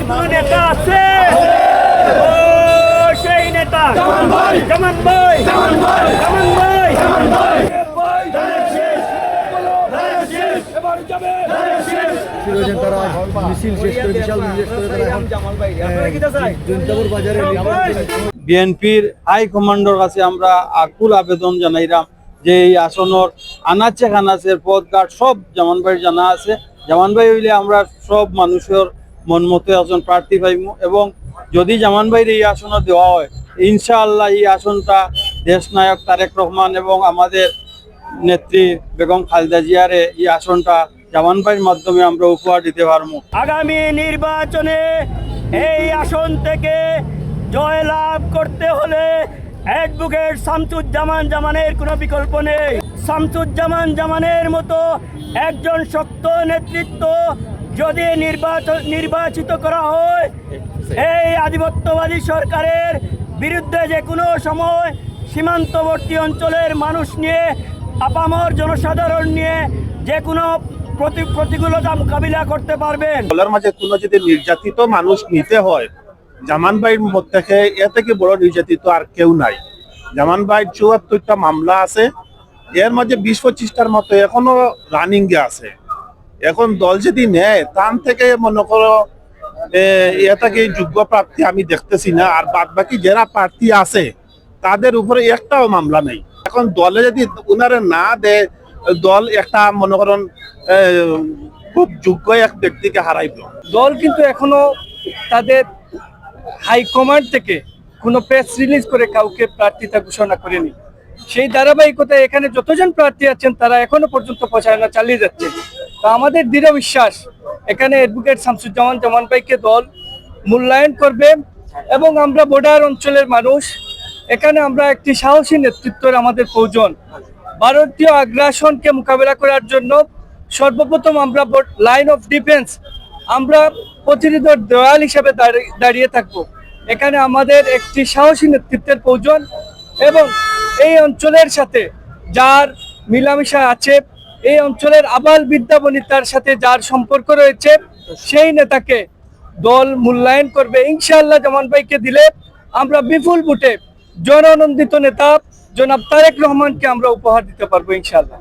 কোনো নেতা আছে। সেই নেতা। জামান ভাই। জামান ভাই। জামান ভাই। জামান ভাই। জামান ভাই। ফিরোজেন তারা মিছিল শেষ করে বিশাল মিছিল করে তারা এখন জৈন্তাপুর বাজারে বিএনপির হাই কমান্ডর কাছে আমরা আকুল আবেদন জানাইলাম যে এই আসনের আনাচে খানাচের পদঘাট সব জামান ভাই জানা আছে। জামান ভাই হইলে আমরা সব মানুষের মন মতো একজন প্রার্থী পাইমু। এবং যদি জামান ভাইয়ের এই আসন দেওয়া হয়, ইনশাআল্লাহ এই আসনটা দেশ নায়ক তারেক রহমান এবং আমাদের নেত্রী বেগম খালেদা জিয়ারে এই আসনটা জামান ভাইয়ের মাধ্যমে আমরা উপহার দিতে পারব আগামী নির্বাচনে এই আসন থেকে জয়লাভ করতে হলে অ্যাডভোকেট শামসুজ্জামান জামানের কোনো বিকল্প নেই। শামসুজ্জামান জামানের মতো একজন শক্ত নেতৃত্ব যদি নির্বাচন নির্বাচিত করা হয়, এই আধিপত্যবাদী সরকারের বিরুদ্ধে যে কোনো সময় সীমান্তবর্তী অঞ্চলের মানুষ নিয়ে, আপামর জনসাধারণ নিয়ে যে কোনো প্রতি প্রতিকূলতা মোকাবিলা করতে পারবেন। দলের মাঝে কোনো যদি নির্যাতিত মানুষ নিতে হয়, জামান ভাইয়ের থেকে এ থেকে বড় নির্যাতিত আর কেউ নাই। জামান চুয়াত্তরটা মামলা আছে, এর মাঝে বিশ পঁচিশটার মতো এখনও রানিং এ আছে। এখন দল যদি নেয় তান থেকে মনে করো এটাকে যোগ্য প্রার্থী আমি দেখতেছি না। আর বাদ বাকি যারা প্রার্থী আছে, তাদের উপরে একটাও মামলা নেই। এখন দলে যদি উনারে না দেয়, দল একটা মনে করেন খুব যোগ্য এক ব্যক্তিকে হারাইব দল কিন্তু এখনও তাদের হাইকমান্ড থেকে কোনো প্রেস রিলিজ করে কাউকে প্রার্থিতা ঘোষণা করেনি। সেই ধারাবাহিকতায় এখানে যতজন প্রার্থী আছেন তারা এখনও পর্যন্ত প্রচারণা চালিয়ে যাচ্ছে। তো আমাদের দৃঢ় বিশ্বাস, এখানে অ্যাডভোকেট শামসুজ্জামান জামান ভাইকে দল মূল্যায়ন করবে এবং আমরা বর্ডার অঞ্চলের মানুষ, এখানে আমরা একটি সাহসী নেতৃত্বের আমাদের প্রয়োজন। ভারতীয় আগ্রাসনকে মোকাবেলা করার জন্য সর্বপ্রথম আমরা লাইন অফ ডিফেন্স আমরা প্রতিরোধের দেওয়াল হিসেবে দাঁড়ি- দাঁড়িয়ে থাকব। এখানে আমাদের একটি সাহসী নেতৃত্বের প্রয়োজন এবং এই অঞ্চলের সাথে, যার মিলামিশা আছে, এই অঞ্চলের আবাল বিদ্যাবনিতার সাথে যার সম্পর্ক রয়েছে, সেই নেতাকে দল মূল্যায়ন করবে। ইনশাআল্লাহ জামান ভাইকে দিলে আমরা বিপুল বুটে জননন্দিত নেতা জনাব তারেক রহমানকে আমরা উপহার দিতে পারব ইনশাআল্লাহ।